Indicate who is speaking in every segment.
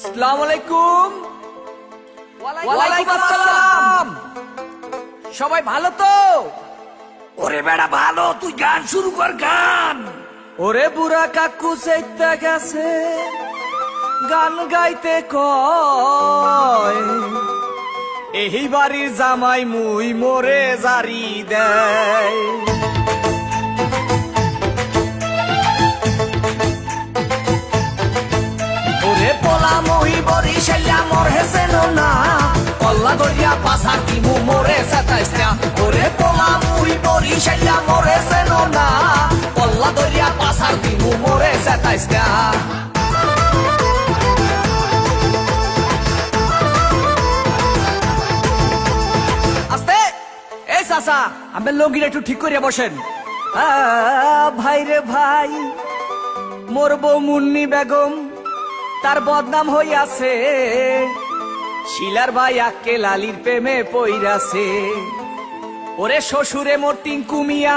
Speaker 1: সালাম আলাইকুম ওয়ালাইকুম আসসালাম। সবাই ভালো তো?
Speaker 2: ওরে বেড়া ভালো। তুই গান শুরু কর গান।
Speaker 1: ওরে বুড়া কাকু চাইতে গেছে গান গাইতে কয়। এই বাড়ির জামাই মুই মোরে জারি দেয়। পোলা মহি বরি শাইলা মোর হেসেন না। কল্লা দরিয়া পাসার দিমু মোরে সাতাইস্তা ওরে পোলা মহি বরি শাইলা মোর হেসেন না। কল্লা দরিয়া পাসার দিমু মোরে সাতাইস্তা চাচা, আমার লঙ্গিটা একটু ঠিক করিয়া বসেন। ভাই রে ভাই, মোর বউ মুন্নি বেগম। তার বদনাম হইয়াছে। শিলার ভাই আক্কে লালির প্রেমে পইরাছে। ওরে শ্বশুরে মোর টিঙ্কু মিয়া,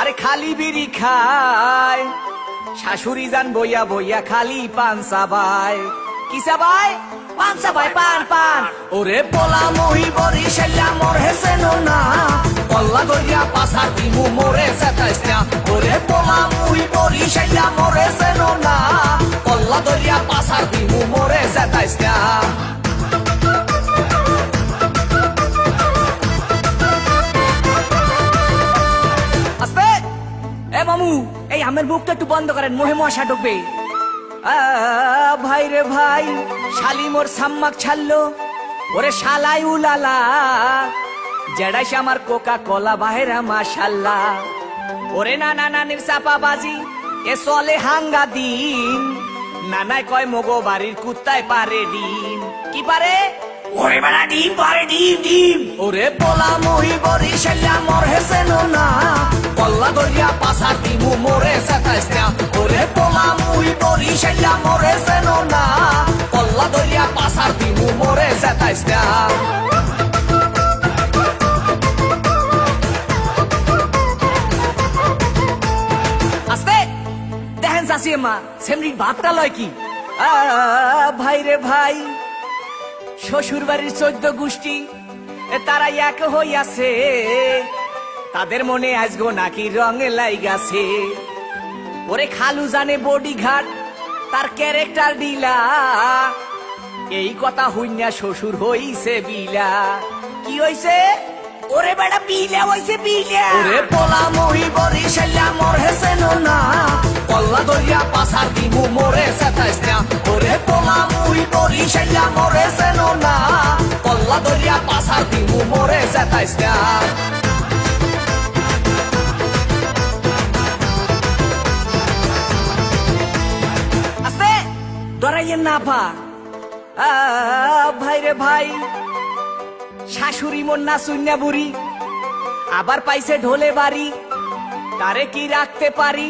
Speaker 1: আরে খালি বিড়ি খায়। শাশুড়ি যান বইয়া বইয়া খালি পান সাবাই কি সাবাই পান সাবাই পান পান। ওরে পোলা মহি বরি শাল্লা মোর হেসেন না পল্লা গরিয়া পাসার দিমু মোরে আমের বুকটা একটু বন্ধ করেন মোহে মশা ঢুকবে। ভাই রে ভাই শালি মোর সাম্মাক ছাড়লো ওরে শালাই উলালা জেডাইস আমার কোকা কলা বাহেরা মাশাল্লাহ ওরে নানা নানির চাপা বাজি এ চলে হাঙ্গা দিন নানায় কয় মগো বাড়ির কুত্তায় পারে ডিম। কি পারে?
Speaker 2: ওরে বেড়া ডিম পারে ডিম ডিম।
Speaker 1: ওরে পোলা মহি বরি শাল্লা মোর হেসেন না পল্লা দরিয়া পাসার দিমু মোরে সাতাইস্তা ওরে পোলা মহি বরি শাল্লা মোর হেসেন না পল্লা দরিয়া পাসার দিমু মোরে আস্তে, দেখেন চাষি মা সেমরির ভাতটা লয় কি? ভাই রে ভাই শ্বশুর বাড়ির চোদ্দ গোষ্ঠী, তারা এক হইয়াছে। তাদের মনে আজগো নাকি রঙে লাইগাছে। ওরে খালু জানে বডি ঘাট তার ক্যারেক্টার ডিলা এই কথা হইনা শ্বশুর হইছে বিলা। কি হইছে?
Speaker 2: ওরে বেড়া বিলা হইছে বিলে।
Speaker 1: ওরে পোলা মহি বরি শাল্লা মোর হেসেন না পল্লা দরিয়া পাসার দিমু মোরে সাতাইস্তা ওরে পোলা মহি বরি শাল্লা মোর হেসেন না পল্লা দরিয়া পাসার দিমু মোরে সাতাইস্তা আস্তে ডরাইয়েন না পা ভাই রে ভাই, শাশুড়ি মন না শূন্য বুড়ি। আবার পাইছে ঢোলে বাড়ি, তারে কি রাখতে পারি?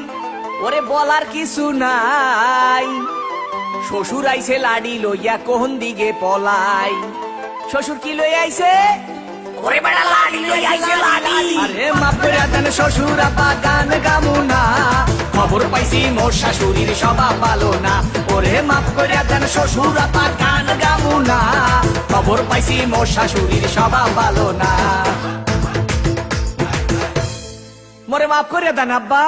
Speaker 1: ওরে বলার কিছু নাই। শ্বশুর আইছে লাডি লইয়া কোহন দিকে পলাই। শ্বশুর কি লই আইছে?
Speaker 2: ওরে বেড়া লাড়ি লই আইছে লাড়ি।
Speaker 1: আরে মাপ করে দেন, শ্বশুর আপা, গান গামুনা। খবর পাইছি, মোর শাশুড়ির সবা পালো না। ওরে মাফ করে দেন, শ্বশুর আপা গান গামুনা খবর পাইছি, মোর শাশুড়ির সবা পালো না। মোরে মাফ করে দেন, আব্বা।